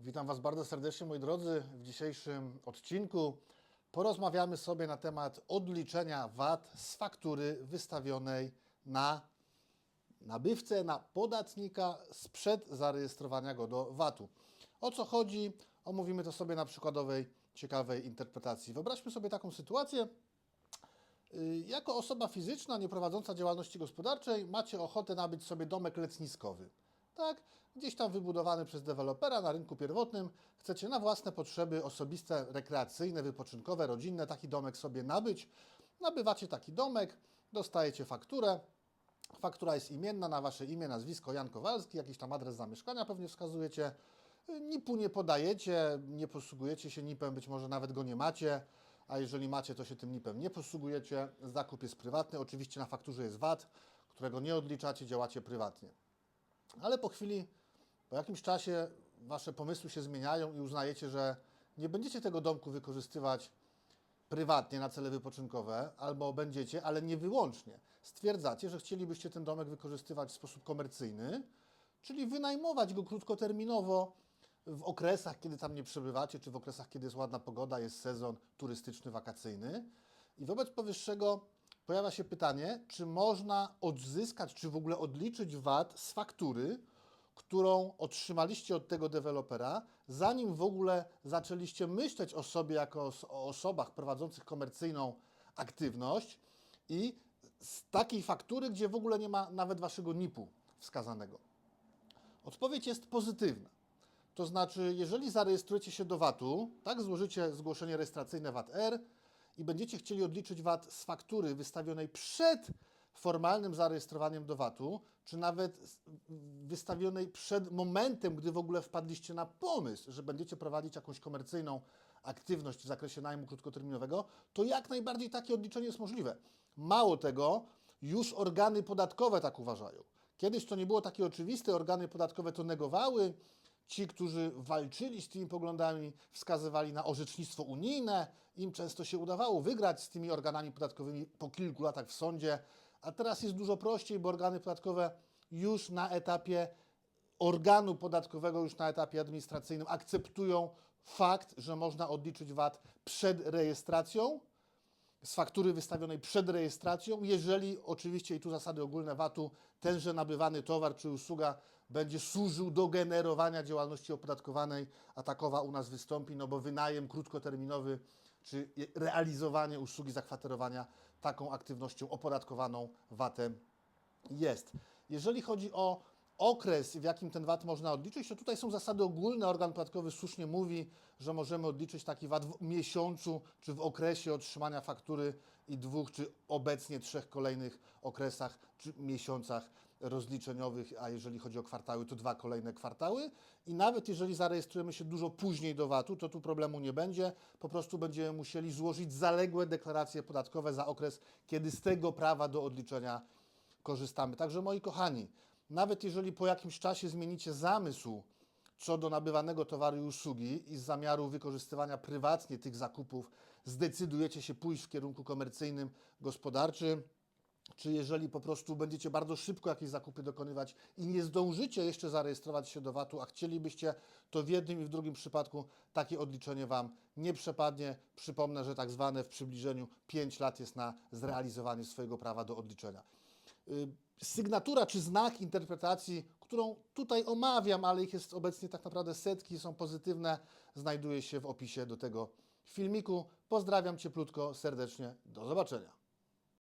Witam Was bardzo serdecznie, moi drodzy. W dzisiejszym odcinku porozmawiamy sobie na temat odliczenia VAT z faktury wystawionej na nabywcę, na podatnika sprzed zarejestrowania go do VAT-u. O co chodzi? Omówimy to sobie na przykładowej, ciekawej interpretacji. Wyobraźmy sobie taką sytuację. Y, Jako osoba fizyczna nieprowadząca działalności gospodarczej macie ochotę nabyć sobie domek letniskowy. Tak, gdzieś tam wybudowany przez dewelopera na rynku pierwotnym. Chcecie na własne potrzeby osobiste, rekreacyjne, wypoczynkowe, rodzinne taki domek sobie nabyć. Nabywacie taki domek, dostajecie fakturę. Faktura jest imienna na wasze imię, nazwisko Jan Kowalski, jakiś tam adres zamieszkania pewnie wskazujecie. NIP-u nie podajecie, nie posługujecie się NIP-em, być może nawet go nie macie, a jeżeli macie, to się tym NIP-em nie posługujecie. Zakup jest prywatny, oczywiście na fakturze jest VAT, którego nie odliczacie, działacie prywatnie. Ale po chwili, po jakimś czasie wasze pomysły się zmieniają i uznajecie, że nie będziecie tego domku wykorzystywać prywatnie na cele wypoczynkowe, albo będziecie, ale nie wyłącznie. Stwierdzacie, że chcielibyście ten domek wykorzystywać w sposób komercyjny, czyli wynajmować go krótkoterminowo w okresach, kiedy tam nie przebywacie, czy w okresach, kiedy jest ładna pogoda, jest sezon turystyczny, wakacyjny. I wobec powyższego pojawia się pytanie, czy można odzyskać, czy w ogóle odliczyć VAT z faktury, którą otrzymaliście od tego dewelopera, zanim w ogóle zaczęliście myśleć o sobie jako o osobach prowadzących komercyjną aktywność i z takiej faktury, gdzie w ogóle nie ma nawet waszego NIP-u wskazanego. Odpowiedź jest pozytywna. To znaczy, jeżeli zarejestrujecie się do VAT-u, tak, złożycie zgłoszenie rejestracyjne VAT-R i będziecie chcieli odliczyć VAT z faktury wystawionej przed formalnym zarejestrowaniem do VAT-u, czy nawet wystawionej przed momentem, gdy w ogóle wpadliście na pomysł, że będziecie prowadzić jakąś komercyjną aktywność w zakresie najmu krótkoterminowego, to jak najbardziej takie odliczenie jest możliwe. Mało tego, już organy podatkowe tak uważają. Kiedyś to nie było takie oczywiste, organy podatkowe to negowały. Ci, którzy walczyli z tymi poglądami, wskazywali na orzecznictwo unijne. Im często się udawało wygrać z tymi organami podatkowymi po kilku latach w sądzie. A teraz jest dużo prościej, bo organy podatkowe już na etapie organu podatkowego, już na etapie administracyjnym akceptują fakt, że można odliczyć VAT przed rejestracją z faktury wystawionej przed rejestracją, jeżeli oczywiście i tu zasady ogólne VAT-u, tenże nabywany towar czy usługa będzie służył do generowania działalności opodatkowanej, a takowa u nas wystąpi, no bo wynajem krótkoterminowy czy realizowanie usługi zakwaterowania taką aktywnością opodatkowaną VAT-em jest. Jeżeli chodzi o okres, w jakim ten VAT można odliczyć, to tutaj są zasady ogólne. Organ podatkowy słusznie mówi, że możemy odliczyć taki VAT w miesiącu czy w okresie otrzymania faktury i dwóch, czy obecnie trzech kolejnych okresach czy miesiącach rozliczeniowych, a jeżeli chodzi o kwartały, to dwa kolejne kwartały. I nawet jeżeli zarejestrujemy się dużo później do VAT-u, to tu problemu nie będzie. Po prostu będziemy musieli złożyć zaległe deklaracje podatkowe za okres, kiedy z tego prawa do odliczenia korzystamy. Także moi kochani, nawet jeżeli po jakimś czasie zmienicie zamysł co do nabywanego towaru i usługi i z zamiaru wykorzystywania prywatnie tych zakupów zdecydujecie się pójść w kierunku komercyjnym, gospodarczym, czy jeżeli po prostu będziecie bardzo szybko jakieś zakupy dokonywać i nie zdążycie jeszcze zarejestrować się do VAT-u, a chcielibyście, to w jednym i w drugim przypadku takie odliczenie Wam nie przepadnie. Przypomnę, że tak zwane w przybliżeniu 5 lat jest na zrealizowanie swojego prawa do odliczenia. Y, Sygnatura czy znak interpretacji, którą tutaj omawiam, ale ich jest obecnie tak naprawdę setki, są pozytywne, znajduje się w opisie do tego filmiku. Pozdrawiam cieplutko, serdecznie, do zobaczenia.